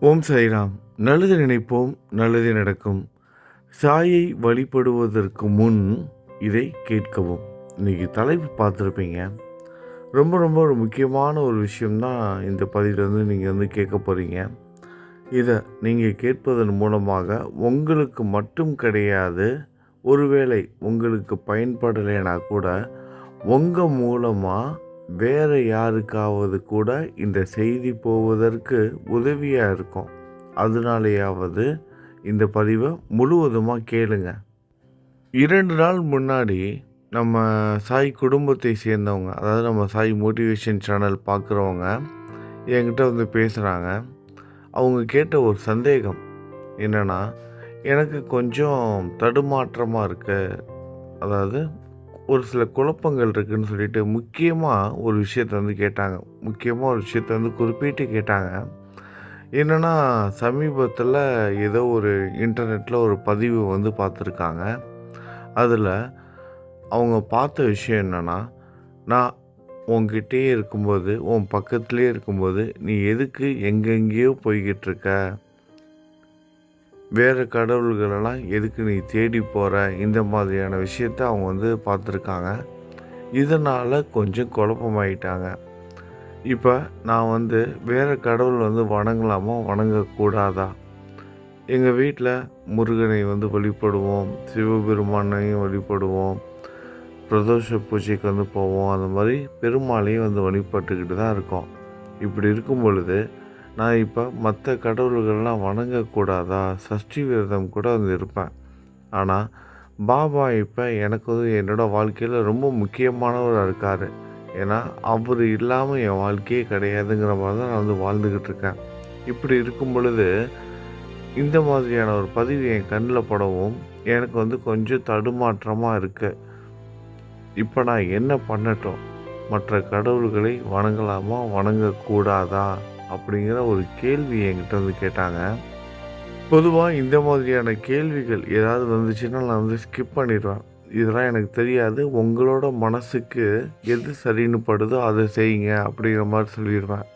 ஓம் சாய்ராம். நல்லது நினைப்போம் நல்லது நடக்கும். சாயை வழிபடுவதற்கு முன் இதை கேட்கவும். இன்றைக்கி தலைப்பு பார்த்துருப்பீங்க. ரொம்ப ரொம்ப ஒரு முக்கியமான ஒரு விஷயம்தான் இந்த பதிவிலேருந்து நீங்கள் வந்து கேட்க போகிறீங்க இதை நீங்கள் கேட்பதன் மூலமாக உங்களுக்கு மட்டும் கிடையாது ஒருவேளை உங்களுக்கு பயன்படலைன்னா கூட உங்கள் மூலமாக வேறு யாருக்காவது கூட இந்த செய்தி போவதற்கு உதவியாக இருக்கும். அதனாலேயாவது இந்த பதிவை முழுவதுமாக கேளுங்க. இரண்டு நாள் முன்னாடி நம்ம சாய் குடும்பத்தை சேர்ந்தவங்க அதாவது நம்ம சாய் மோட்டிவேஷன் சேனல் பார்க்குறவங்க என்கிட்ட வந்து பேசுகிறாங்க அவங்க கேட்ட ஒரு சந்தேகம் என்னென்னா எனக்கு கொஞ்சம் தடுமாற்றமாக இருக்குது அதாவது ஒரு சில குழப்பங்கள் இருக்குதுன்னு சொல்லிட்டு முக்கியமாக ஒரு விஷயத்த வந்து கேட்டாங்க. முக்கியமாக ஒரு விஷயத்த வந்து குறிப்பிட்டு கேட்டாங்க. என்னென்னா சமீபத்தில் ஏதோ ஒரு இன்டர்நெட்டில் ஒரு பதிவு வந்து பார்த்துருக்காங்க அதில் அவங்க பார்த்த விஷயம் என்னென்னா நான் உங்ககிட்டயே இருக்கும்போது உன் பக்கத்துலேயே இருக்கும்போது நீ எதுக்கு எங்கெங்கேயோ போய்கிட்டு இருக்க? வேறு கடவுள்களெல்லாம் எதுக்கு நீ தேடி போகிற இந்த மாதிரியான விஷயத்த அவங்க வந்து பார்த்துருக்காங்க. இதனால் கொஞ்சம் குழப்பமாயிட்டாங்க. இப்போ நான் வந்து வேறு கடவுள் வந்து வணங்கலாமா? வணங்கக்கூடாதா? எங்கள் வீட்டில் முருகனை வந்து வழிபடுவோம் சிவபெருமானையும் வழிபடுவோம் பிரதோஷ பூஜைக்கு வந்து போவோம். அந்த மாதிரி பெருமாளையும் வந்து வழிபட்டுக்கிட்டு தான் இருக்கோம். இப்படி இருக்கும் பொழுது நான் இப்போ மற்ற கடவுள்கள்லாம் வணங்கக்கூடாதா? சஷ்டி விரதம் கூட வந்து இருப்பேன். ஆனால் பாபா இப்போ எனக்கு வந்து என்னோடய வாழ்க்கையில் ரொம்ப முக்கியமானவராக இருக்கார். ஏன்னா அவர் இல்லாமல் என் வாழ்க்கையே கிடையாதுங்கிற மாதிரி தான் நான் வந்து வாழ்ந்துக்கிட்டு இருக்கேன். இப்படி இருக்கும் பொழுது இந்த மாதிரியான ஒரு பதிவு என் கண்ணில் படவும் எனக்கு வந்து கொஞ்சம் தடுமாற்றமாக இருக்குது இப்போ நான் என்ன பண்ணட்டும்? மற்ற கடவுள்களை வணங்கலாமா? வணங்கக்கூடாதா? அப்படிங்கிற ஒரு கேள்வி என்கிட்ட வந்து கேட்டாங்க. பொதுவாக இந்த மாதிரியான கேள்விகள் ஏதாவது வந்துச்சுன்னா நான் வந்து ஸ்கிப் பண்ணிடுவேன். இதெல்லாம் எனக்கு தெரியாது. உங்களோட மனசுக்கு எது சரின்னு படுதோ அதை செய்யுங்க அப்படிங்கிற மாதிரி சொல்லிடுவேன்.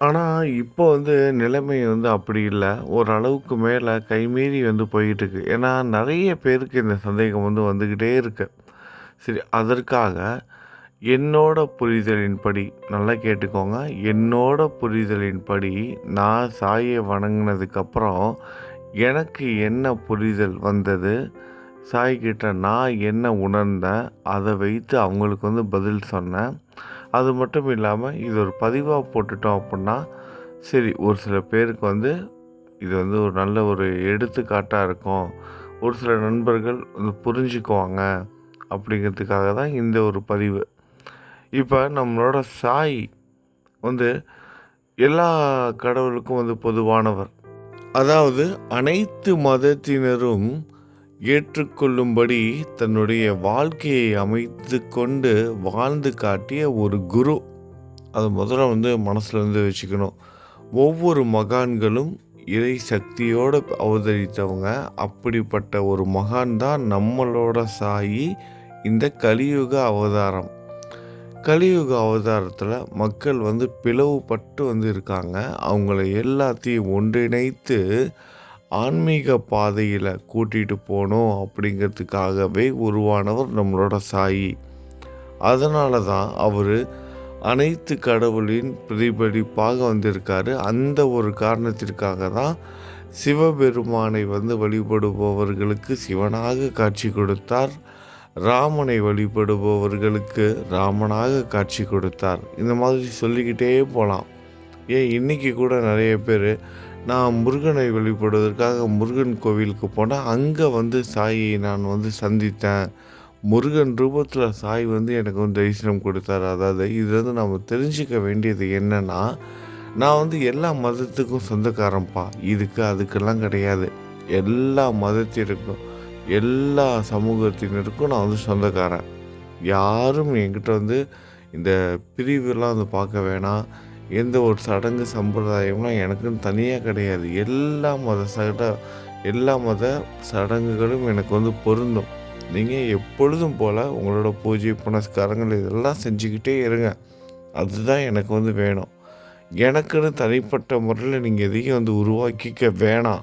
ஆனால் இப்போ வந்து நிலைமை வந்து அப்படி இல்லை. ஓரளவுக்கு மேலே கைமீறி வந்து போயிட்டுருக்கு ஏன்னா நிறைய பேருக்கு இந்த சந்தேகம் வந்து வந்துக்கிட்டே இருக்குது சரி அதற்காக என்னோட புரிதலின்படி நல்லா கேட்டுக்கோங்க. என்னோட புரிதலின்படி நான் சாயை வணங்கினதுக்கப்புறம் எனக்கு என்ன புரிதல் வந்தது? சாய்கிட்ட நான் என்ன உணர்ந்தேன்? அதை வைத்து அவங்களுக்கு வந்து பதில் சொன்னேன். அது மட்டும் இல்லாமல் இது ஒரு பதிவாக போட்டுட்டோம் அப்படின்னா சரி ஒரு சில பேருக்கு வந்து இது வந்து ஒரு நல்ல ஒரு எடுத்துக்காட்டாக இருக்கும். ஒரு சில நண்பர்கள் வந்து புரிஞ்சுக்குவாங்க. அப்படிங்கிறதுக்காக தான் இந்த ஒரு பதிவு. இப்போ நம்மளோட சாய் வந்து எல்லா கடவுளுக்கும் வந்து பொதுவானவர். அதாவது அனைத்து மதத்தினரும் ஏற்றுக்கொள்ளும்படி தன்னுடைய வாழ்க்கையை அமைத்து கொண்டு வாழ்ந்து காட்டிய ஒரு குரு. அது முதல்ல வந்து மனசில் வந்து வச்சுக்கணும். ஒவ்வொரு மகான்களும் இறை சக்தியோடு அவதரித்தவங்க. அப்படிப்பட்ட ஒரு மகான் தான் நம்மளோட சாயி. இந்த கலியுக அவதாரம். கலியுக அவதாரத்தில் மக்கள் வந்து பிளவுபட்டு வந்து இருக்காங்க. அவங்கள எல்லாத்தையும் ஒன்றிணைத்து ஆன்மீக பாதையில் கூட்டிகிட்டு போகணும் அப்படிங்கிறதுக்காகவே உருவானவர் நம்மளோட சாயி. அதனால தான் அவர் அனைத்து கடவுளின் பிரதிபலிப்பாக வந்திருக்காரு. அந்த ஒரு காரணத்திற்காக தான் சிவபெருமானை வந்து வழிபடுபவர்களுக்கு சிவனாக காட்சி கொடுத்தார். ராமனை வழிபடுபவர்களுக்கு ராமனாக காட்சி கொடுத்தார். இந்த மாதிரி சொல்லிக்கிட்டே போகலாம் ஏன் இன்றைக்கி கூட நிறைய பேர் நான் முருகனை வழிபடுவதற்காக முருகன் கோவிலுக்கு போனால் அங்கே வந்து சாயை நான் வந்து சந்தித்தேன். முருகன் ரூபத்தில் சாய் வந்து எனக்கு வந்து தரிசனம் கொடுத்தார். அதாவது இது வந்து நம்ம தெரிஞ்சுக்க வேண்டியது என்னென்னா நான் வந்து எல்லா மதத்துக்கும் சொந்தக்காரன்ப்பா. இதுக்கு அதுக்கெல்லாம் கிடையாது. எல்லா மதத்திற்கும். எல்லா சமூகத்தினருக்கும் நான் வந்து சொந்தக்காரன். யாரும் என்கிட்ட வந்து இந்த பிரிவுலாம் வந்து பார்க்க வேணாம். எந்த ஒரு சடங்கு சம்பிரதாயம்லாம் எனக்குன்னு தனியாக கிடையாது. எல்லா மத சட எல்லா மத சடங்குகளும் எனக்கு வந்து பொருந்தும். நீங்கள் எப்பொழுதும் போல் உங்களோட பூஜை புனஸ்காரங்கள் இதெல்லாம் செஞ்சுக்கிட்டே இருங்க. அதுதான் எனக்கு வந்து வேணும். எனக்குன்னு தனிப்பட்ட முறையில் நீங்கள் எதையும் வந்து உருவாக்கிக்க வேணாம்.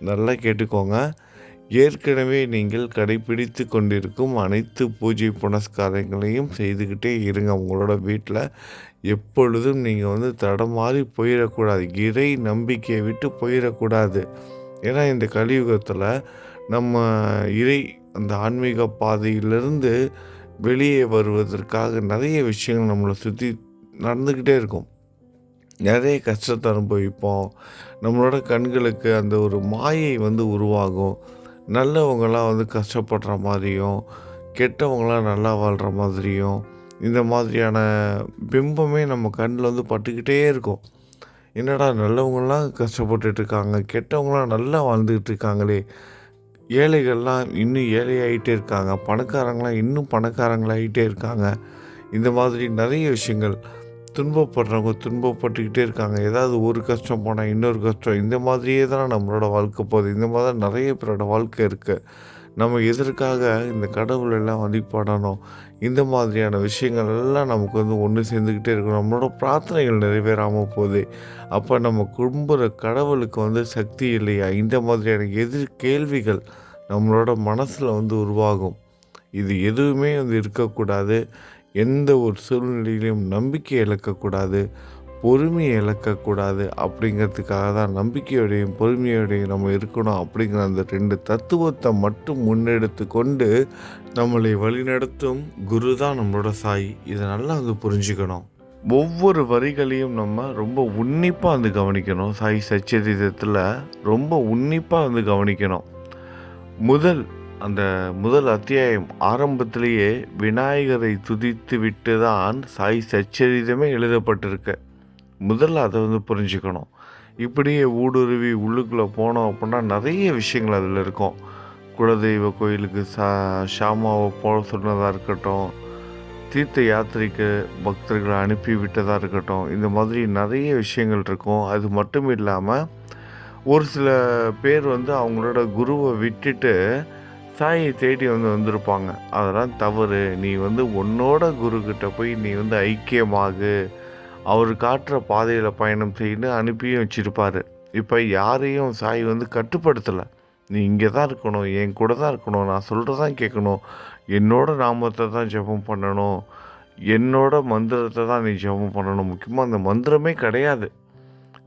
நல்லா கேட்டுக்கோங்க. ஏற்கனவே நீங்கள் கடைபிடித்து கொண்டிருக்கும் அனைத்து பூஜை புனஸ்காரங்களையும் செய்துக்கிட்டே இருங்க. உங்களோட வீட்டில் எப்பொழுதும் நீங்கள் வந்து தடமாறி போயிடக்கூடாது. இறை நம்பிக்கையை விட்டு போயிடக்கூடாது. ஏன்னா இந்த கலியுகத்தில் நம்ம இறை அந்த ஆன்மீக பாதையிலிருந்து வெளியே வருவதற்காக நிறைய விஷயங்கள் நம்மளை சுற்றி நடந்துக்கிட்டே இருக்கும். நிறைய கஷ்டத்தை அனுபவிப்போம். நம்மளோட கண்களுக்கு அந்த ஒரு மாயை வந்து உருவாகும். நல்லவங்களாம் வந்து கஷ்டப்படுற மாதிரியும் கெட்டவங்களாம் நல்லா வாழ்கிற மாதிரியும் இந்த மாதிரியான பிம்பமே நம்ம கண்ணில் வந்து பட்டுக்கிட்டே இருக்கும். என்னடா நல்லவங்களாம் கஷ்டப்பட்டுட்டு இருக்காங்க கெட்டவங்களாம் நல்லா வாழ்ந்துக்கிட்டு இருக்காங்களே ஏழைகள்லாம் இன்னும் ஏழையாகிட்டே இருக்காங்க பணக்காரங்களாம் இன்னும் பணக்காரங்களாகிட்டே இருக்காங்க. இந்த மாதிரி நிறைய விஷயங்கள். துன்பப்படுறவங்க துன்பப்பட்டுக்கிட்டே இருக்காங்க. ஏதாவது ஒரு கஷ்டம் போனால் இன்னொரு கஷ்டம். இந்த மாதிரியே தான் நம்மளோட வாழ்க்கை போகுது. இந்த மாதிரி தான் நிறைய பேரோட வாழ்க்கை இருக்குது நம்ம எதற்காக இந்த கடவுள் எல்லாம் வழிபடணும்? இந்த மாதிரியான விஷயங்கள் எல்லாம் நமக்கு வந்து ஒன்று சேர்ந்துக்கிட்டே இருக்கும். நம்மளோட பிரார்த்தனைகள் நிறைவேறாமல் போகுது. அப்போ நம்ம கும்புற கடவுளுக்கு வந்து சக்தி இல்லையா? இந்த மாதிரியான எதிர் கேள்விகள் நம்மளோட மனசில் வந்து உருவாகும். இது எதுவுமே வந்து இருக்கக்கூடாது. எந்த ஒரு சூழ்நிலையிலும் நம்பிக்கை இழக்கக்கூடாது பொறுமையை இழக்கக்கூடாது அப்படிங்கிறதுக்காக தான் நம்பிக்கையோடையும் பொறுமையோடையும் நம்ம இருக்கணும் அப்படிங்கிற அந்த ரெண்டு தத்துவத்தை மட்டும் முன்னெடுத்து கொண்டு நம்மளை வழிநடத்தும் குரு தான் நம்மளோட சாய். இதை நல்லா வந்து புரிஞ்சுக்கணும். ஒவ்வொரு வரிகளையும் நம்ம ரொம்ப உன்னிப்பாக வந்து கவனிக்கணும். சாய் சச்சரிதத்தில் ரொம்ப உன்னிப்பாக வந்து கவனிக்கணும். முதல் அந்த முதல் அத்தியாயம் ஆரம்பத்திலேயே விநாயகரை துதித்து விட்டு தான் சாய் சச்சரிதமே எழுதப்பட்டிருக்க. முதல்ல அதை வந்து புரிஞ்சுக்கணும். இப்படியே ஊடுருவி உள்ளுக்குள்ளே போனோம் அப்படின்னா நிறைய விஷயங்கள் அதில் இருக்கும். குலதெய்வ கோயிலுக்கு சா ஷாமாவை போக சொன்னதாக இருக்கட்டும் தீர்த்த யாத்திரைக்கு பக்தர்களை அனுப்பி விட்டதாக இருக்கட்டும் இந்த மாதிரி நிறைய விஷயங்கள் இருக்கும். அது மட்டும் இல்லாமல் ஒரு சில பேர் வந்து அவங்களோட குருவை விட்டுட்டு சாயை தேடி வந்து வந்திருப்பாங்க. அதெல்லாம் தவறு. நீ வந்து உன்னோட குருக்கிட்ட போய் நீ வந்து ஐக்கியமாகு. அவர் காட்டுற பாதையில் பயணம் செய்யணும் அனுப்பியும் வச்சுருப்பார். இப்போ யாரையும் சாய் வந்து கட்டுப்படுத்தலை. நீ இங்கே தான் இருக்கணும் என் கூட தான் இருக்கணும் நான் சொல்கிறதான் கேட்கணும் என்னோட நாமத்தை தான் ஜெபம் பண்ணணும். என்னோட மந்திரத்தை தான் நீ ஜெபம் பண்ணணும். முக்கியமாக அந்த மந்திரமே கிடையாது.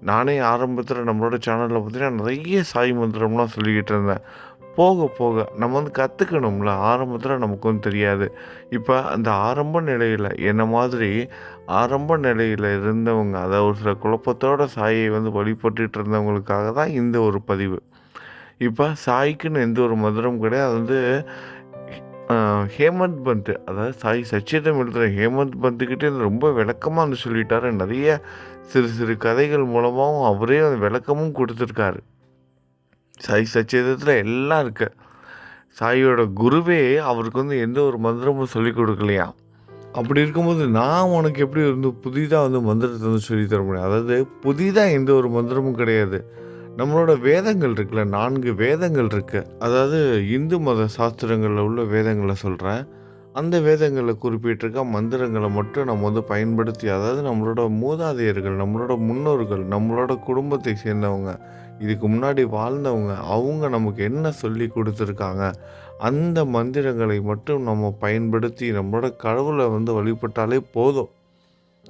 நானே ஆரம்பத்தில் நம்மளோட சேனலில் பார்த்தீங்கன்னா நிறைய சாய் மந்திரம்லாம் சொல்லிக்கிட்டு இருந்தேன். போக போக நம்ம வந்து கற்றுக்கணும்ல ஆரம்பத்தில் நமக்கும் தெரியாது. இப்போ அந்த ஆரம்ப நிலையில் என்ன மாதிரி ஆரம்ப நிலையில் இருந்தவங்க அதாவது ஒரு சில குழப்பத்தோட சாயை வந்து வழிபட்டுட்டு இருந்தவங்களுக்காக தான் இந்த ஒரு பதிவு. இப்போ சாய்க்குன்னு எந்த ஒரு மதுரம் கிடையாது. அது வந்து ஹேமந்த் பந்த். அதாவது சாய் சச்சிதம் எழுதுகிற ஹேமந்த் பந்துக்கிட்டே ரொம்ப விளக்கமாக வந்து சொல்லிட்டாரு. நிறைய சிறு சிறு கதைகள் மூலமாகவும் அவரே அந்த விளக்கமும் கொடுத்துருக்காரு. சாய் சச்சேதத்தில் எல்லாம் இருக்கு. சாயோட குருவே அவருக்கு வந்து எந்த ஒரு மந்திரமும் சொல்லி கொடுக்கலையா? அப்படி இருக்கும்போது நான் உனக்கு எப்படி வந்து புதிதாக வந்து மந்திரத்தை வந்து சொல்லி தர முடியும்? அதாவது புதிதாக எந்த ஒரு மந்திரமும் கிடையாது. நம்மளோட வேதங்கள் இருக்குல்ல நான்கு வேதங்கள் இருக்குது அதாவது இந்து மத சாஸ்திரங்களில் உள்ள வேதங்களை சொல்கிறேன் அந்த வேதங்களில் குறிப்பிட்டிருக்க மந்திரங்களை மட்டும் நம்ம வந்து பயன்படுத்தி அதாவது நம்மளோட மூதாதையர்கள் நம்மளோட முன்னோர்கள் நம்மளோட குடும்பத்தை சேர்ந்தவங்க இதுக்கு முன்னாடி வாழ்ந்தவங்க அவங்க நமக்கு என்ன சொல்லி கொடுத்துருக்காங்க? அந்த மந்திரங்களை மட்டும் நம்ம பயன்படுத்தி நம்மளோட கடவுளை வந்து வழிபட்டாலே போதும்.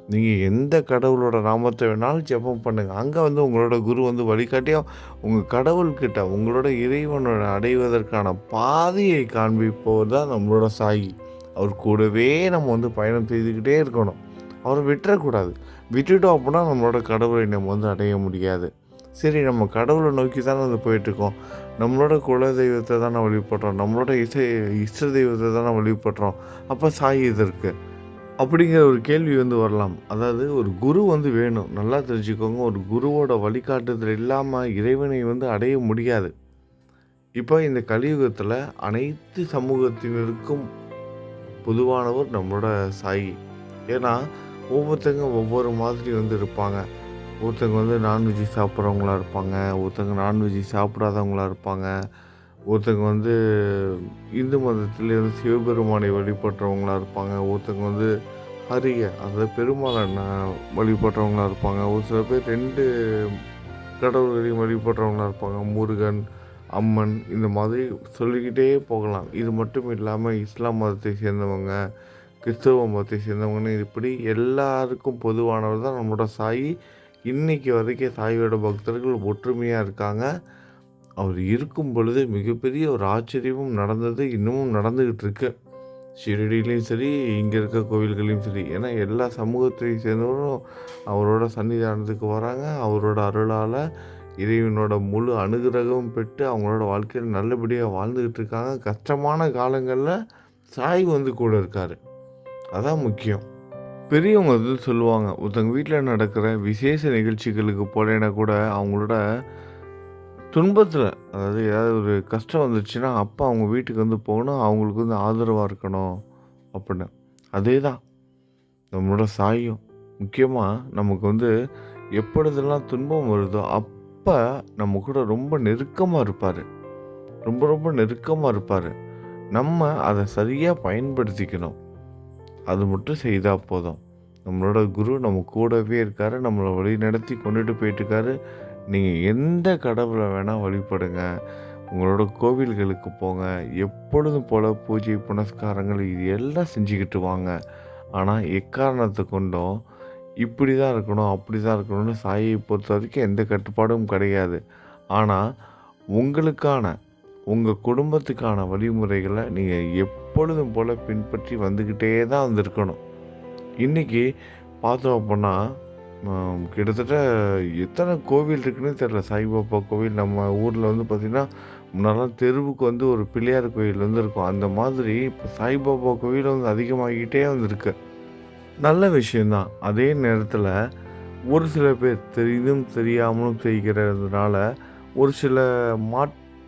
நீங்கள் எந்த கடவுளோட நாமத்தை வேணாலும் ஜெபம் பண்ணுங்கள் அங்கே வந்து உங்களோட குரு வந்து வழிகாட்டியாக உங்கள் கடவுள்கிட்ட உங்களோட இறைவனோட அடைவதற்கான பாதையை காண்பிப்பவர் தான் நம்மளோட சாயி. அவர் கூடவே நம்ம வந்து பயணம் செய்துக்கிட்டே இருக்கணும். அவரை விட்டுறக்கூடாது. விட்டுட்டோம் அப்படின்னா நம்மளோட கடவுளை நம்ம வந்து அடைய முடியாது. சரி நம்ம கடவுளை நோக்கி தானே வந்து போயிட்டுருக்கோம். நம்மளோட குல தெய்வத்தை தானே வழிபடுறோம். நம்மளோட இசை இஷ்ட தெய்வத்தை தானே வழிபடுறோம். அப்போ சாய் இதற்கு அப்படிங்கிற ஒரு கேள்வி வந்து வரலாம். அதாவது ஒரு குரு வந்து வேணும். நல்லா தெரிஞ்சுக்கோங்க ஒரு குருவோட வழிகாட்டுதல் இல்லாமல் இறைவனை வந்து அடைய முடியாது. இப்போ இந்த கலியுகத்தில் அனைத்து சமூகத்தினருக்கும் பொதுவானவர் நம்மளோட சாயி. ஏன்னா ஒவ்வொருத்தங்க ஒவ்வொரு மாதிரி வந்து இருப்பாங்க. ஒருத்தங்க வந்து நான்வெஜ்ஜி சாப்பிட்றவங்களா இருப்பாங்க ஒருத்தங்க நான்வெஜ்ஜி சாப்பிடாதவங்களா இருப்பாங்க ஒருத்தங்க வந்து இந்து மதத்தில் வந்து சிவபெருமானை வழிபடுறவங்களா இருப்பாங்க ஒருத்தங்க வந்து ஹரிய அதாவது பெருமாளை வழிபடுறவங்களா இருப்பாங்க ஒரு சில பேர் ரெண்டு கடவுள்களையும் வழிபடுறவங்களா இருப்பாங்க முருகன் அம்மன் இந்த மாதிரி சொல்லிக்கிட்டே போகலாம். இது மட்டும் இல்லாமல் இஸ்லாம் மதத்தை சேர்ந்தவங்க கிறிஸ்தவ மதத்தை சேர்ந்தவங்கன்னு இப்படி எல்லாருக்கும் பொதுவானவர் தான் நம்மளோட சாயி. இன்றைக்கி வரைக்கும் சாயோட பக்தர்கள் ஒற்றுமையாக இருக்காங்க. அவர் இருக்கும் பொழுது மிகப்பெரிய ஒரு ஆச்சரியமும் நடந்தது இன்னமும் நடந்துக்கிட்டு இருக்கு. ஷிரடியிலையும் சரி இங்கே இருக்க கோவில்களையும் சரி. ஏன்னா எல்லா சமூகத்தையும் சேர்ந்தவரும் அவரோட சன்னிதானத்துக்கு வராங்க. அவரோட அருளால் இறைவனோட முழு அனுகிரகம் பெற்று அவங்களோட வாழ்க்கையில் நல்லபடியாக வாழ்ந்துக்கிட்டு இருக்காங்க. கஷ்டமான காலங்களில் சாய் வந்து கூட இருக்கார். அதான் முக்கியம். பெரியவங்க வந்து சொல்லுவாங்க ஒருத்தங்க வீட்டில் நடக்கிற விசேஷ நிகழ்ச்சிகளுக்கு போலேன்னா கூட அவங்களோட துன்பத்தில் அதாவது ஏதாவது ஒரு கஷ்டம் வந்துச்சுன்னா அப்பா அவங்க வீட்டுக்கு வந்து போகணும் அவங்களுக்கு வந்து ஆதரவாக இருக்கணும் அப்படின்னு. அதே தான் நம்மளோட சாயும். முக்கியமாக நமக்கு வந்து எப்பொழுதெல்லாம் துன்பம் வருதோ அப்போ நம்ம கூட ரொம்ப நெருக்கமாக இருப்பார். ரொம்ப ரொம்ப நெருக்கமாக இருப்பார். நம்ம அதை சரியாக பயன்படுத்திக்கணும். அது மட்டும் செய்தால் போதும். நம்மளோட குரு நம்ம கூடவே இருக்காரு நம்மளை வழி நடத்தி கொண்டுட்டு போயிட்டுருக்காரு. நீங்கள் எந்த கடவுளை வேணால் வழிபடுங்க. உங்களோட கோவில்களுக்கு போங்க. எப்பொழுதும் போல் பூஜை புனஸ்காரங்கள் இது எல்லாம் செஞ்சுக்கிட்டு வாங்க. ஆனால் எக்காரணத்தை கொண்டும் இப்படி தான் இருக்கணும் அப்படி தான் இருக்கணும்னு சாயை பொறுத்த வரைக்கும் எந்த கட்டுப்பாடும் கிடையாது. ஆனால் உங்களுக்கான உங்கள் குடும்பத்துக்கான வழிமுறைகளை நீங்கள் எப்பொழுதும் போல் பின்பற்றி வந்துக்கிட்டே தான் வந்திருக்கணும். இன்றைக்கி பார்த்தோம் அப்படின்னா கிட்டத்தட்ட எத்தனை கோவில் இருக்குன்னு தெரில சாய்பாபா கோவில் நம்ம ஊரில் வந்து பார்த்திங்கன்னா முன்னெல்லாம் தெருவுக்கு வந்து ஒரு பிள்ளையார் கோயில் வந்து இருக்கும். அந்த மாதிரி இப்போ சாய்பாபா கோவில் வந்து அதிகமாகிக்கிட்டே வந்திருக்கு. நல்ல விஷயந்தான் அதே நேரத்தில் ஒரு சில பேர் தெரிந்தும் தெரியாமலும் செய்கிறதுனால ஒரு சில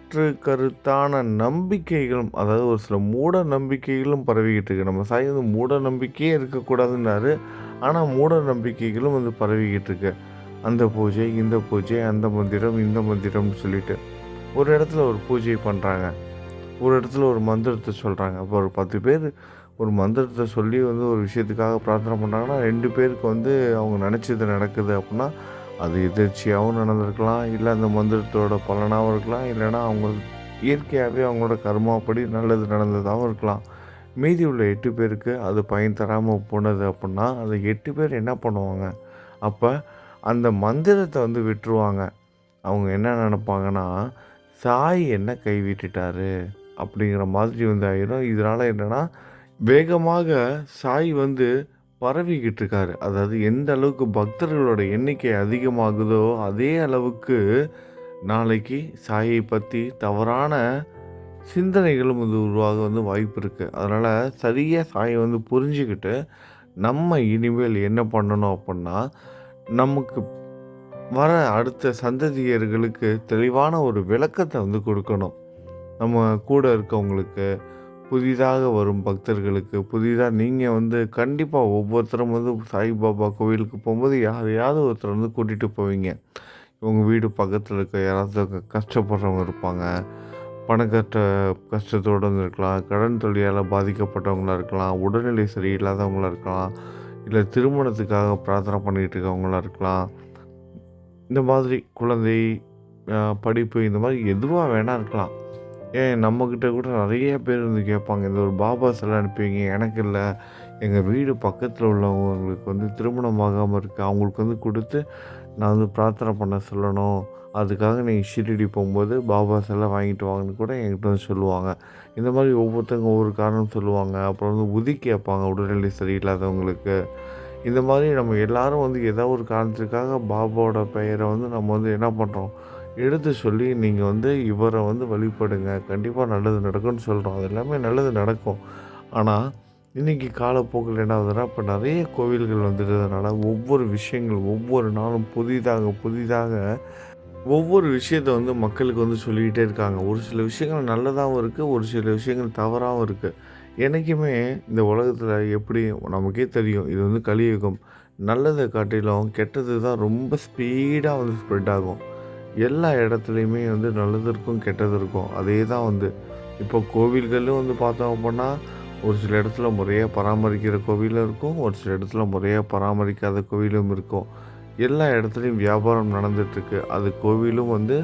மாற்று கருத்தான நம்பிக்கைகளும் அதாவது ஒரு சில மூட நம்பிக்கைகளும் பரவிக்கிட்டு இருக்கு. நம்ம சாய் வந்து மூட நம்பிக்கையே இருக்கக்கூடாதுன்னாரு. ஆனால் மூட நம்பிக்கைகளும் வந்து பரவிக்கிட்டு இருக்கு. அந்த பூஜை இந்த பூஜை அந்த மந்திரம் இந்த மந்திரம்னு சொல்லிட்டு. ஒரு இடத்துல ஒரு பூஜை பண்ணுறாங்க ஒரு இடத்துல ஒரு மந்திரத்தை சொல்கிறாங்க அப்போ ஒரு பத்து பேர் ஒரு மந்திரத்தை சொல்லி வந்து ஒரு விஷயத்துக்காக பிரார்த்தனை பண்ணுறாங்கன்னா ரெண்டு பேருக்கு வந்து அவங்க நினச்சது நடக்குது அப்படின்னா அது எதிர்ச்சியாகவும் நடந்திருக்கலாம் இல்லை அந்த மந்திரத்தோட பலனாகவும் இருக்கலாம் இல்லைன்னா அவங்க இயற்கையாகவே அவங்களோட கர்மாப்படி நல்லது நடந்ததாகவும் இருக்கலாம். மீதி உள்ள எட்டு பேருக்கு அது பயன் தராமல் போனது அப்படின்னா அந்த எட்டு பேர் என்ன பண்ணுவாங்க? அப்போ அந்த மந்திரத்தை வந்து விட்டுருவாங்க. அவங்க என்ன நினைப்பாங்கன்னா சாய் என்ன கைவிட்டுட்டாரு அப்படிங்கிற மாதிரி வந்து ஆயிரும். இதனால் என்னென்னா வேகமாக சாய் வந்து பரவிக்கிட்டு இருக்காரு. அதாவது எந்த அளவுக்கு பக்தர்களோட எண்ணிக்கை அதிகமாகுதோ அதே அளவுக்கு நாளைக்கு சாயை பற்றி தவறான சிந்தனைகளும் வந்து உருவாக வந்து வாய்ப்பு இருக்குது அதனால் சரியாக சாயை வந்து புரிஞ்சுக்கிட்டு நம்ம இனிமேல் என்ன பண்ணணும் அப்படின்னா நமக்கு வர அடுத்த சந்ததியர்களுக்கு தெளிவான ஒரு விளக்கத்தை வந்து கொடுக்கணும். நம்ம கூட இருக்கவங்களுக்கு புதிதாக வரும் பக்தர்களுக்கு புதிதாக நீங்கள் வந்து கண்டிப்பாக ஒவ்வொருத்தரும் வந்து சாய்பாபா கோவிலுக்கு போகும்போது யாரையாவது ஒருத்தர் வந்து கூட்டிகிட்டு போவீங்க. இவங்க வீடு பக்கத்தில் இருக்க யாராவது கஷ்டப்படுறவங்க இருப்பாங்க. பணக்கற்ற கஷ்டத்தோடு இருக்கலாம். கடன் தொழிலால் பாதிக்கப்பட்டவங்களா இருக்கலாம். உடல்நிலை சரியில்லாதவங்களா இருக்கலாம். இல்லை திருமணத்துக்காக பிரார்த்தனை பண்ணிகிட்டு இருக்கவங்களா இருக்கலாம். இந்த மாதிரி குழந்தை படிப்பு இந்த மாதிரி எதுவாக வேணால் இருக்கலாம். ஏன் நம்மக்கிட்ட கூட நிறைய பேர் வந்து கேட்பாங்க இந்த ஒரு பாபா சிலை அனுப்புவீங்க எனக்கு இல்லை. எங்கள் வீடு பக்கத்தில் உள்ளவங்களுக்கு வந்து திருமணம் ஆகாமல் இருக்குது அவங்களுக்கு வந்து கொடுத்து நான் வந்து பிரார்த்தனை பண்ண சொல்லணும். அதுக்காக நீங்கள் ஷிரடி போகும்போது பாபா சிலை வாங்கிட்டு வாங்கன்னு கூட என்கிட்ட வந்து சொல்லுவாங்க. இந்த மாதிரி ஒவ்வொருத்தவங்க ஒவ்வொரு காரணம் சொல்லுவாங்க. அப்புறம் வந்து உதி கேட்பாங்க உடல்நிலை சரியில்லாதவங்களுக்கு. இந்த மாதிரி நம்ம எல்லோரும் வந்து ஏதோ ஒரு காரணத்துக்காக பாபாவோட பெயரை வந்து நம்ம வந்து என்ன பண்ணுறோம் எடுத்து சொல்லி நீங்கள் வந்து இவரை வந்து வழிபடுங்க. கண்டிப்பாக நல்லது நடக்கும்னு சொல்கிறோம் அது எல்லாமே நல்லது நடக்கும். ஆனால் இன்றைக்கி காலப்போக்கில் என்ன ஆகுதுன்னா இப்போ நிறைய கோவில்கள் வந்துட்டதுனால ஒவ்வொரு விஷயங்கள் ஒவ்வொரு நாளும் புதிதாக புதிதாக ஒவ்வொரு விஷயத்த வந்து மக்களுக்கு வந்து சொல்லிக்கிட்டே இருக்காங்க. ஒரு சில விஷயங்கள் நல்லதாகவும் இருக்குது ஒரு சில விஷயங்கள் தவறாகவும் இருக்குது என்றைக்குமே இந்த உலகத்தில் எப்படி நமக்கே தெரியும். இது வந்து கலியுகம். நல்லதை காட்டிலும் கெட்டது தான் ரொம்ப ஸ்பீடாக வந்து ஸ்ப்ரெட் ஆகும். எல்லா இடத்துலையுமே வந்து நல்லதற்கும் கெட்டதற்கும் கெட்டது இருக்கும் அதே தான் வந்து. இப்போ கோவில்களும் வந்து பார்த்தோம் அப்படின்னா ஒரு சில இடத்துல முறையாக பராமரிக்கிற கோவிலும் இருக்கும் ஒரு சில இடத்துல முறையாக பராமரிக்காத கோவிலும் இருக்கும். எல்லா இடத்துலையும் வியாபாரம் நடந்துகிட்ருக்கு அது கோவிலும் வந்து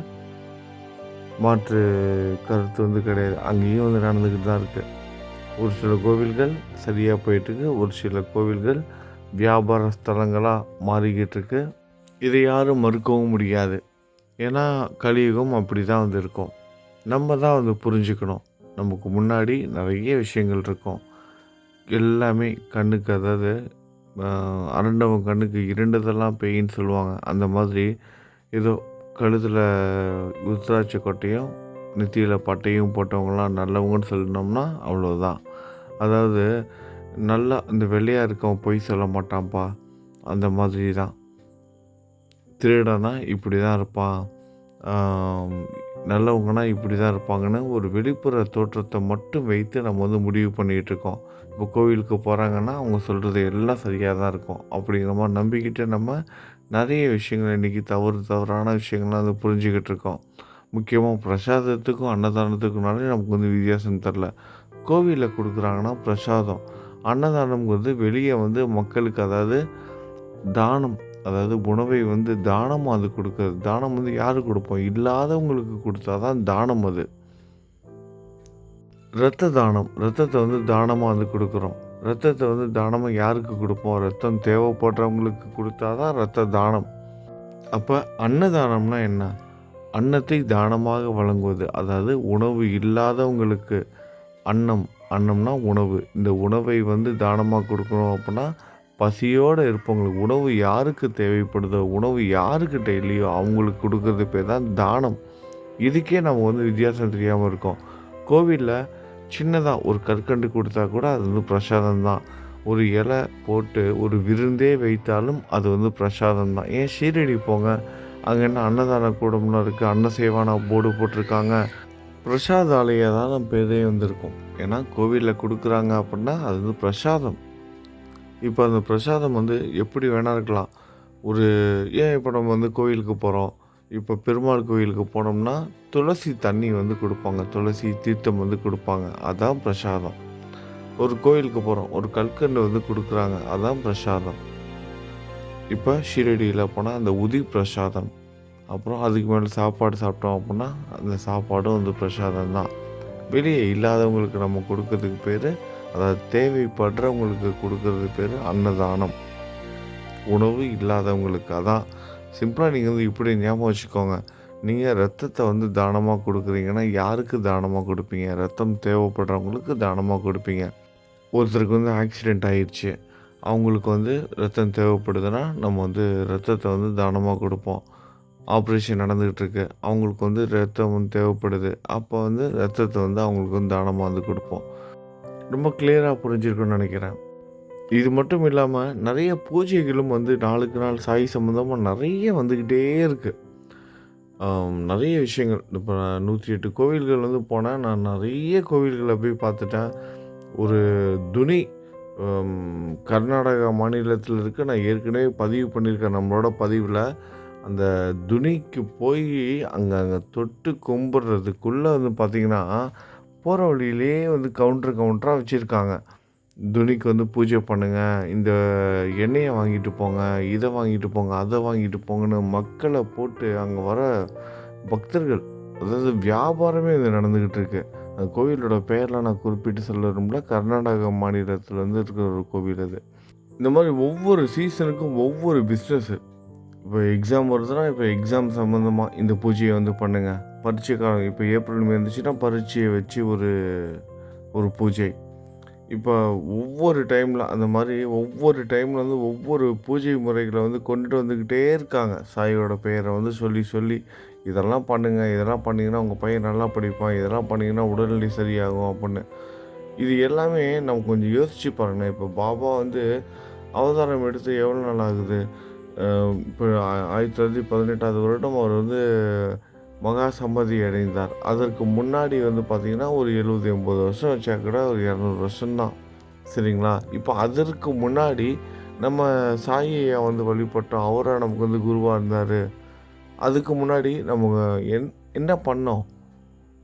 மாற்று கருத்து வந்து கிடையாது. அங்கேயும் வந்து நடந்துக்கிட்டு தான் இருக்குது ஒரு சில கோவில்கள் சரியாக போயிட்டுருக்கு ஒரு சில கோவில்கள் வியாபார ஸ்தலங்களாக மாறிக்கிட்டு இருக்கு இதை யாரும் மறுக்கவும் முடியாது. ஏன்னா கலியுகம் அப்படி தான் வந்து இருக்கும். நம்ம தான் வந்து புரிஞ்சுக்கணும். நமக்கு முன்னாடி நிறைய விஷயங்கள் இருக்கும். எல்லாமே கண்ணுக்கு அதாவது அரண்டவன் கண்ணுக்கு இருண்டதெல்லாம் பெயின்னு சொல்லுவாங்க. அந்த மாதிரி ஏதோ கழுத்தில் உத்ராட்சி கொட்டையும் நெத்தியில் பட்டையும் போட்டவங்களாம் நல்லவங்கன்னு சொல்லணும்னா அவ்வளோதான் அதாவது நல்லா இந்த வெள்ளையாக இருக்கவன் பொய் சொல்ல மாட்டான்ப்பா. அந்த மாதிரி தான் திருடனா இப்படி தான் இருப்பான் நல்லவங்கன்னா இப்படி தான் இருப்பாங்கன்னு ஒரு வெளிப்புற தோற்றத்தை மட்டும் வைத்து நம்ம வந்து முடிவு பண்ணிகிட்டு இருக்கோம். இப்போ கோவிலுக்கு போகிறாங்கன்னா அவங்க சொல்கிறது எல்லாம் சரியாக தான் இருக்கும். அப்படிங்கிற மாதிரி நம்பிக்கிட்டு நம்ம நிறைய விஷயங்கள் இன்றைக்கி தவறு தவறான விஷயங்கள்லாம் வந்து புரிஞ்சுக்கிட்டு இருக்கோம். முக்கியமாக பிரசாதத்துக்கும் அன்னதானத்துக்குனாலே நமக்கு வந்து வித்தியாசம் தெரில. கோவிலில் கொடுக்குறாங்கன்னா பிரசாதம். அன்னதானம்ங்கிறது வெளியே வந்து மக்களுக்கு அதாவது தானம் அதாவது உணவை வந்து தானமாக அது கொடுக்குறது. தானம் வந்து யாருக்கு கொடுப்போம்? இல்லாதவங்களுக்கு கொடுத்தா தான் தானம் அது. இரத்த தானம். ரத்தத்தை வந்து தானமாக வந்து கொடுக்குறோம். ரத்தத்தை வந்து தானமாக யாருக்கு கொடுப்போம்? ரத்தம் தேவைப்படுறவங்களுக்கு கொடுத்தா தான் ரத்த தானம். அப்போ அன்னதானம்னா என்ன? அன்னத்தை தானமாக வழங்குவது. அதாவது உணவு இல்லாதவங்களுக்கு அன்னம். அன்னம்னா உணவு. இந்த உணவை வந்து தானமாக கொடுக்கணும் அப்படின்னா பசியோடு இருப்பவங்களுக்கு உணவு யாருக்கு தேவைப்படுதோ உணவு யாருக்கிட்ட இல்லையோ அவங்களுக்கு கொடுக்கறது பேர் தான் தானம். இதுக்கே நம்ம வந்து வித்தியாசம் தெரியாமல் இருக்கோம். கோவிலில் சின்னதாக ஒரு கற்கண்டு கொடுத்தா கூட அது வந்து பிரசாதம் தான். ஒரு இலை போட்டு ஒரு விருந்தே வைத்தாலும் அது வந்து பிரசாதம் தான். ஏன் ஷீரடி போங்க? அங்கே என்ன அன்னதான கூடம்லாம் இருக்குது அன்ன சேவான போர்டு போட்டிருக்காங்க. பிரசாதாலய தான் நம்ம பேரே வந்திருக்கும். ஏன்னா கோவிலில் கொடுக்குறாங்க அப்படின்னா அது வந்து பிரசாதம். இப்போ அந்த பிரசாதம் வந்து எப்படி வேணா இருக்கலாம். ஒரு ஏன் இப்போ நம்ம வந்து கோயிலுக்கு போகிறோம் இப்போ பெருமாள் கோயிலுக்கு போனோம்னா துளசி தண்ணி வந்து கொடுப்பாங்க. துளசி தீர்த்தம் வந்து கொடுப்பாங்க. அதான் பிரசாதம். ஒரு கோயிலுக்கு போகிறோம் ஒரு கல்கண்டு வந்து கொடுக்குறாங்க. அதான் பிரசாதம். இப்போ ஷீரடியில் போனால் அந்த உதி பிரசாதம். அப்புறம் அதுக்கு மேலே சாப்பாடு சாப்பிட்டோம் அப்படின்னா அந்த சாப்பாடும் வந்து பிரசாதம் தான் வெளியே இல்லாதவங்களுக்கு நம்ம கொடுக்கறதுக்கு பேர் அதாவது தேவைப்படுறவங்களுக்கு கொடுக்கறது பேர் அன்னதானம். உணவு இல்லாதவங்களுக்கு. அதான் சிம்பிளாக நீங்கள் வந்து இப்படி ஞாபகம் வச்சுக்கோங்க. நீங்கள் ரத்தத்தை வந்து தானமாக கொடுக்குறீங்கன்னா யாருக்கு தானமாக கொடுப்பீங்க? ரத்தம் தேவைப்படுறவங்களுக்கு தானமாக கொடுப்பீங்க? ஒருத்தருக்கு வந்து ஆக்சிடெண்ட் ஆயிடுச்சு அவங்களுக்கு வந்து ரத்தம் தேவைப்படுதுன்னா நம்ம வந்து ரத்தத்தை வந்து தானமாக கொடுப்போம். ஆப்ரேஷன் நடந்துக்கிட்டு இருக்கு அவங்களுக்கு வந்து ரத்தம் தேவைப்படுது. அப்போ வந்து ரத்தத்தை வந்து அவங்களுக்கு வந்து தானமாக வந்து கொடுப்போம். ரொம்ப கிளியராக புரிஞ்சிருக்குன்னு நினைக்கிறேன். இது மட்டும் இல்லாமல் நிறைய பூஜைகளும் வந்து நாளுக்கு நாள் சாய் சம்மந்தமாக நிறைய வந்துக்கிட்டே இருக்குது நிறைய விஷயங்கள். இப்போ நூற்றி எட்டு கோவில்கள் வந்து போனால் நான் நிறைய கோவில்களை போய் பார்த்துட்டேன். ஒரு துணி கர்நாடகா மாநிலத்தில் இருக்க. நான் ஏற்கனவே பதிவு பண்ணியிருக்கேன் நம்மளோட பதிவில். அந்த துணிக்கு போய் அங்கே அங்கே தொட்டு கும்பிட்றதுக்குள்ளே வந்து பார்த்திங்கன்னா போகிற வழியிலே வந்து கவுண்டர் கவுண்டராக வச்சுருக்காங்க. துணிக்கு வந்து பூஜை பண்ணுங்கள் இந்த எண்ணெயை வாங்கிட்டு போங்க இதை வாங்கிட்டு போங்க அதை வாங்கிட்டு போங்கன்னு மக்களை போட்டு அங்கே வர பக்தர்கள் அதாவது வியாபாரமே இது நடந்துக்கிட்டு இருக்கு. அந்த கோவிலோட பெயர்லாம் நான் குறிப்பிட்டு சொல்லணும்ல கர்நாடகா மாநிலத்தில் வந்து இருக்கிற ஒரு கோவில் அது. இந்த மாதிரி ஒவ்வொரு சீசனுக்கும் ஒவ்வொரு பிஸ்னஸ்ஸு இப்போ எக்ஸாம் வருதுன்னா இப்போ எக்ஸாம் சம்மந்தமாக இந்த பூஜையை வந்து பண்ணுங்கள் பரீட்சை காலம் இப்போ ஏப்ரல் மே இருந்துச்சுன்னா பரீட்சையை வச்சு ஒரு ஒரு பூஜை. இப்போ ஒவ்வொரு டைமில் அந்த மாதிரி ஒவ்வொரு டைமில் வந்து ஒவ்வொரு பூஜை முறைகளை வந்து கொண்டுட்டு வந்துக்கிட்டே இருக்காங்க. சாயோட பெயரை வந்து சொல்லி சொல்லி இதெல்லாம் பண்ணுங்கள் இதெல்லாம் பண்ணிங்கன்னா உங்கள் பையன் நல்லா படிப்பான் இதெல்லாம் பண்ணிங்கன்னா உடல்நிலை சரியாகும் அப்படின்னு. இது எல்லாமே நம்ம கொஞ்சம் யோசிச்சு பாருங்கள் இப்போ பாபா வந்து அவதாரம் எடுத்து எவ்வளோ நாள் ஆகுது? இப்போ ஆயிரத்தி தொள்ளாயிரத்தி பதினெட்டாவது வருடம் அவர் வந்து மகா சம்மதி அடைந்தார். அதற்கு முன்னாடி வந்து பார்த்திங்கன்னா ஒரு எழுபது எண்பது வருஷம் வச்சா கூட ஒரு இரநூறு வருஷம்தான். சரிங்களா? இப்போ அதற்கு முன்னாடி நம்ம சாயியை வந்து வழிபட்டோம். அவராக நமக்கு வந்து குருவாக இருந்தார். அதுக்கு முன்னாடி நம்ம என் என்ன பண்ணோம்?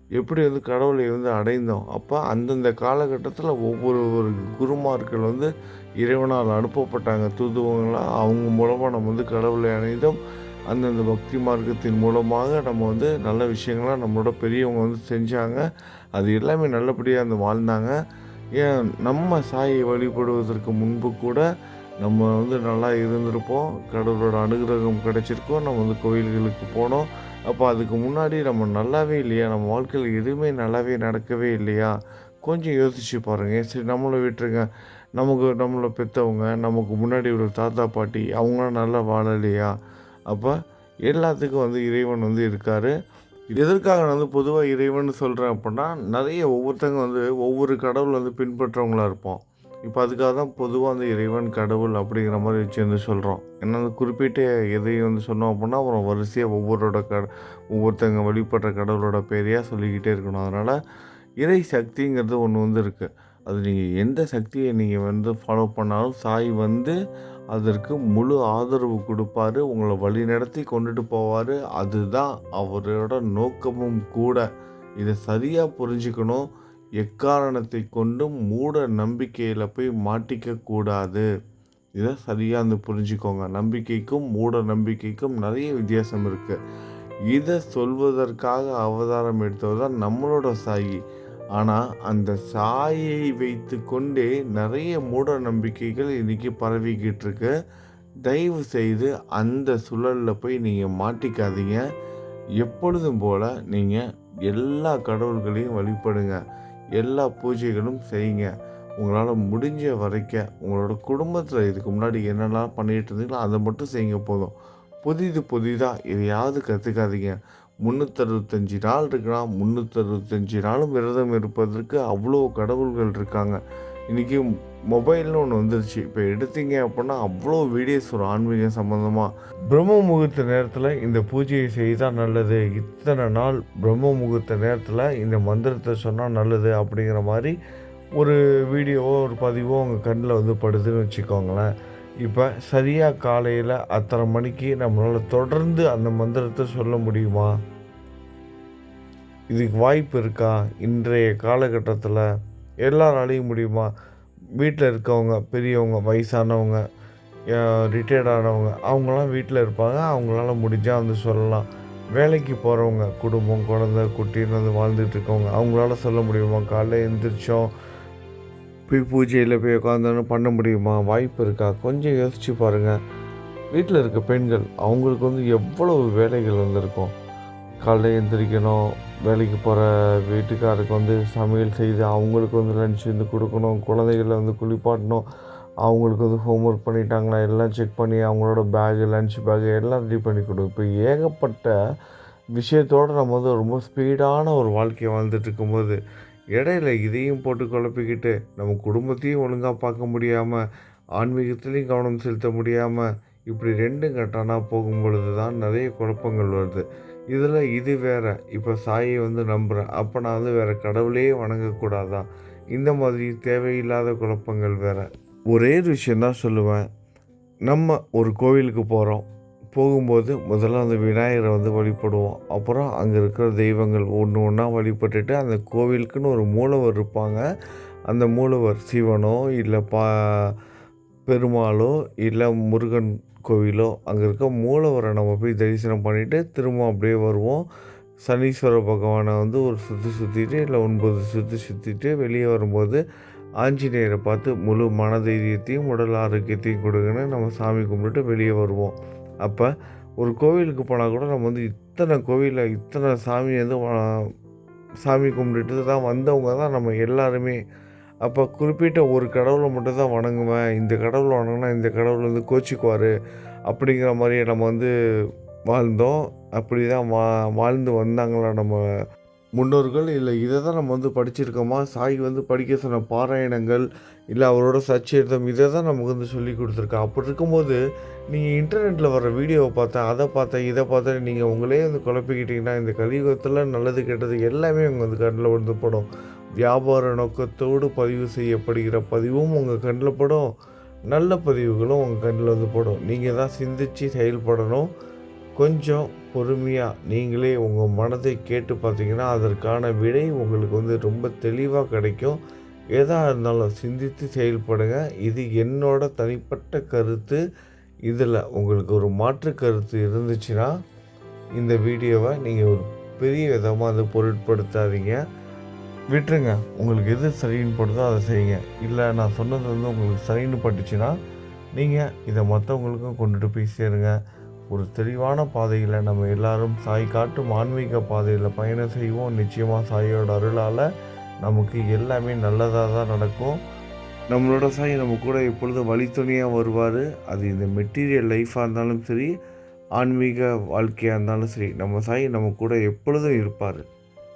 எப்படி வந்து கடவுளை வந்து அடைந்தோம்? அப்போ அந்தந்த காலகட்டத்தில் ஒவ்வொரு ஒரு குருமார்கள் வந்து இறைவனால் அனுப்பப்பட்டாங்க. தூதுவங்களாக அவங்க மூலமாக நம்ம வந்து கடவுளை அடைந்தோம். அந்தந்த பக்தி மார்க்கத்தின் மூலமாக நம்ம வந்து நல்ல விஷயங்களாக நம்மளோட பெரியவங்க வந்து செஞ்சாங்க. அது எல்லாமே நல்லபடியாக வந்து வாழ்ந்தாங்க. ஏன் நம்ம சாயை வழிபடுவதற்கு முன்பு கூட நம்ம வந்து நல்லா இருந்திருப்போம். கடவுளோட அனுகிரகம் கிடச்சிருக்கோம். நம்ம வந்து கோயில்களுக்கு போனோம். அப்போ அதுக்கு முன்னாடி நம்ம நல்லாவே இல்லையா? நம்ம வாழ்க்கையில் எதுவுமே நல்லாவே நடக்கவே இல்லையா? கொஞ்சம் யோசிச்சு பாருங்கள் சரி நம்மளை விட்டுருங்க. நமக்கு நம்மளை பெற்றவங்க நமக்கு முன்னாடி ஒரு தாத்தா பாட்டி அவங்களாம் நல்லா வாழலையா? அப்போ எல்லாத்துக்கும் வந்து இறைவன் வந்து இருக்கார். எதற்காக நான் வந்து பொதுவாக இறைவன் சொல்கிறேன் அப்படின்னா நிறைய ஒவ்வொருத்தங்க வந்து ஒவ்வொரு கடவுள் வந்து பின்பற்றவங்களா இருப்போம். இப்போ அதுக்காக தான் பொதுவாக அந்த இறைவன் கடவுள் அப்படிங்கிற மாதிரி வச்சு வந்து சொல்கிறோம். ஏன்னா வந்து குறிப்பிட்ட எதையும் வந்து சொன்னோம் அப்படின்னா அப்புறம் வரிசையாக ஒவ்வொருட க ஒவ்வொருத்தங்க வழிபடுற கடவுளோட பேரையாக சொல்லிக்கிட்டே இருக்கணும். அதனால் இறை சக்திங்கிறது ஒன்று வந்து இருக்குது அது நீங்கள் எந்த சக்தியை நீங்கள் வந்து ஃபாலோ பண்ணாலும் சாய் வந்து அதற்கு முழு ஆதரவு கொடுப்பாரு உங்களை வழி நடத்தி கொண்டுட்டு போவார். அதுதான் அவரோட நோக்கமும் கூட. இதை சரியாக புரிஞ்சுக்கணும். எக்காரணத்தை கொண்டும் மூட நம்பிக்கையில் போய் மாட்டிக்க கூடாது. இதை சரியாக வந்து புரிஞ்சுக்கோங்க. நம்பிக்கைக்கும் மூட நம்பிக்கைக்கும் நிறைய வித்தியாசம் இருக்குது இதை சொல்வதற்காக அவதாரம் எடுத்தவர் தான் நம்மளோட சாயி. ஆனால் அந்த சாயை வைத்து கொண்டே நிறைய மூட நம்பிக்கைகள் இன்றைக்கி பரவிக்கிட்டு இருக்கு. தயவு செய்து அந்த சுழலில் போய் நீங்கள் மாட்டிக்காதீங்க. எப்பொழுதும் போல் நீங்கள் எல்லா கடவுள்களையும் வழிபடுங்க. எல்லா பூஜைகளும் செய்யுங்க. உங்களால் முடிஞ்ச வரைக்க உங்களோட குடும்பத்தில் இதுக்கு முன்னாடி என்னெல்லாம் பண்ணிகிட்டு இருந்தீங்களோ அதை மட்டும் செய்யுங்க போதும். புதிது புதிதாக எதையாவது கற்றுக்காதீங்க முந்நூற்றறுபத்தஞ்சி நாள் இருக்குன்னா முந்நூற்றறுபத்தஞ்சி நாளும் விரதம் இருப்பதற்கு அவ்வளோ கடவுள்கள் இருக்காங்க. இன்றைக்கி மொபைல்னு ஒன்று வந்துருச்சு. இப்போ எடுத்தீங்க அப்படின்னா அவ்வளோ வீடியோஸ் ஒரு ஆன்மீகம் சம்மந்தமாக பிரம்ம முகூர்த்த நேரத்தில் இந்த பூஜையை செய்தால் நல்லது. இத்தனை நாள் பிரம்ம முகூர்த்த நேரத்தில் இந்த மந்திரத்தை சொன்னால் நல்லது அப்படிங்கிற மாதிரி ஒரு வீடியோவோ ஒரு பதிவோ உங்கள் கண்ணில் வந்து படுதுன்னு வச்சுக்கோங்களேன். இப்போ சரியாக காலையில் அத்தனை மணிக்கு நம்மளால் தொடர்ந்து அந்த மந்திரத்தை சொல்ல முடியுமா? இதுக்கு வாய்ப்பு இருக்கா? இன்றைய காலகட்டத்தில் எல்லாராலையும் முடியுமா? வீட்டில் இருக்கவங்க பெரியவங்க வயசானவங்க ரிட்டையர்டானவங்க அவங்களாம் வீட்டில் இருப்பாங்க. அவங்களால முடிஞ்சால் வந்து சொல்லலாம். வேலைக்கு போகிறவங்க குடும்பம் குழந்த குட்டின்னு வந்து வாழ்ந்துட்டு இருக்கவங்க அவங்களால சொல்ல முடியுமா? காலைல எழுந்திரிச்சோம் போய் பூஜையில் போய் உட்காந்தோன்னு பண்ண முடியுமா? வாய்ப்பு இருக்கா? கொஞ்சம் யோசிச்சு பாருங்கள் வீட்டில் இருக்க பெண்கள் அவங்களுக்கு வந்து எவ்வளவு வேலைகள் வந்திருக்கும்? காலைல எழுந்திரிக்கணும் வேலைக்கு போகிற வீட்டுக்காருக்கு வந்து சமையல் செய்து அவங்களுக்கு வந்து லன்ச் வந்து கொடுக்கணும் குழந்தைகளை வந்து குளிப்பாட்டணும் அவங்களுக்கு வந்து ஹோம்ஒர்க் பண்ணிட்டாங்களா எல்லாம் செக் பண்ணி அவங்களோட பேகு லன்ச் பேகு எல்லாம் ரெடி பண்ணி கொடுக்கும் இப்போ ஏகப்பட்ட விஷயத்தோடு நம்ம வந்து ரொம்ப ஸ்பீடான ஒரு வாழ்க்கையை வாழ்ந்துட்டு இருக்கும்போது இடையில இதையும் போட்டு குழப்பிக்கிட்டு நம்ம குடும்பத்தையும் ஒழுங்காக பார்க்க முடியாமல் ஆன்மீகத்துலேயும் கவனம் செலுத்த முடியாமல் இப்படி ரெண்டும் கட்டானா போகும்பொழுது தான் நிறைய குழப்பங்கள் வருது. இதில் இது வேற. இப்போ சாயை வந்து நம்புகிறேன் அப்போ நான் வந்து வேறு கடவுளையே வணங்கக்கூடாதா? இந்த மாதிரி தேவையில்லாத குழப்பங்கள் வேற. ஒரே ஒரு விஷயந்தான் சொல்லுவேன். நம்ம ஒரு கோவிலுக்கு போகிறோம் போகும்போது முதல்ல அந்த விநாயகரை வந்து வழிபடுவோம். அப்புறம் அங்கே இருக்கிற தெய்வங்கள் ஒன்று ஒன்றா வழிபட்டுட்டு அந்த கோவிலுக்குன்னு ஒரு மூலவர் இருப்பாங்க. அந்த மூலவர் சிவனோ இல்லை பா பெருமாளோ இல்லை முருகன் கோவிலோ அங்கே இருக்க மூலவரை நம்ம போய் தரிசனம் பண்ணிவிட்டு திரும்ப அப்படியே வருவோம். சனீஸ்வர பகவானை வந்து ஒரு சுற்றி சுற்றிட்டு இல்லை ஒன்பது சுற்றி சுற்றிட்டு வெளியே வரும்போது ஆஞ்சநேயரை பார்த்து முழு மனதைரியத்தையும் உடல் ஆரோக்கியத்தையும் கொடுங்கன்னு நம்ம சாமி கும்பிட்டு வெளியே வருவோம். அப்போ ஒரு கோவிலுக்கு போனால் கூட நம்ம வந்து இத்தனை கோவிலில் இத்தனை சாமி வந்து சாமி கும்பிட்டுட்டு தான் வந்தவங்க தான் நம்ம எல்லாருமே. அப்போ குறிப்பிட்ட ஒரு கடவுளை மட்டும் தான் வணங்குவேன். இந்த கடவுளை வணங்கினா இந்த கடவுள் வந்து கோச்சிக்குவார் அப்படிங்கிற மாதிரி நம்ம வந்து வாழ்ந்தோம். அப்படி தான் வா வாழ்ந்து வந்தாங்களா நம்ம முன்னோர்கள்? இல்லை இதை தான் நம்ம வந்து படிச்சிருக்கோமா? சாய் வந்து படிக்க சொன்ன பாராயணங்கள் இல்லை அவரோட சச்சரிதம் இதை தான் நமக்கு வந்து சொல்லி கொடுத்துருக்கா அப்படி இருக்கும்போது நீங்கள் இன்டர்நெட்டில் வர வீடியோவை பார்த்தேன் அதை பார்த்தேன் இதை பார்த்தேன் நீங்கள் உங்களே வந்து குழப்பிக்கிட்டிங்கன்னா இந்த கலியுகத்தில் நல்லது கெட்டது எல்லாமே உங்கள் வந்து கண்ணில் வந்து படும். வியாபார நோக்கத்தோடு பதிவு செய்யப்படுகிற பதிவும் உங்கள் கண்ணில் படும். நல்ல பதிவுகளும் உங்கள் கண்ணில் வந்து படும். நீங்கள் தான் சிந்தித்து செயல்படணும். கொஞ்சம் பொறுமையாக நீங்களே உங்கள் மனதை கேட்டு பார்த்தீங்கன்னா அதற்கான விடை உங்களுக்கு வந்து ரொம்ப தெளிவாக கிடைக்கும். எதாக இருந்தாலும் சிந்தித்து செயல்படுங்க. இது என்னோட தனிப்பட்ட கருத்து. இதில் உங்களுக்கு ஒரு மாற்று கருத்து இருந்துச்சுன்னா இந்த வீடியோவை நீங்கள் ஒரு பெரிய விதமாக அதை பொருட்படுத்தாதீங்க. விட்டுருங்க. உங்களுக்கு எது சரின்னு படுதோ அதை செய்யுங்க. இல்லை நான் சொன்னது வந்து உங்களுக்கு சரின்னு பட்டுச்சுன்னா நீங்கள் இதை மற்றவங்களுக்கும் கொண்டுட்டு போய் சேருங்க. ஒரு தெளிவான பாதையில் நம்ம எல்லாரும் சாய் காட்டும் ஆன்மீக பாதையில் பயணம் செய்வோம். நிச்சயமாக சாயோட அருளால் நமக்கு எல்லாமே நல்லதாக தான் நடக்கும். நம்மளோட சாய் நம்ம கூட எப்பொழுதும் வழித்துணையாக வருவார். அது இந்த மெட்டீரியல் லைஃபாக இருந்தாலும் சரி ஆன்மீக வாழ்க்கையாக இருந்தாலும் சரி நம்ம சாய் நம்ம கூட எப்பொழுதும் இருப்பார்.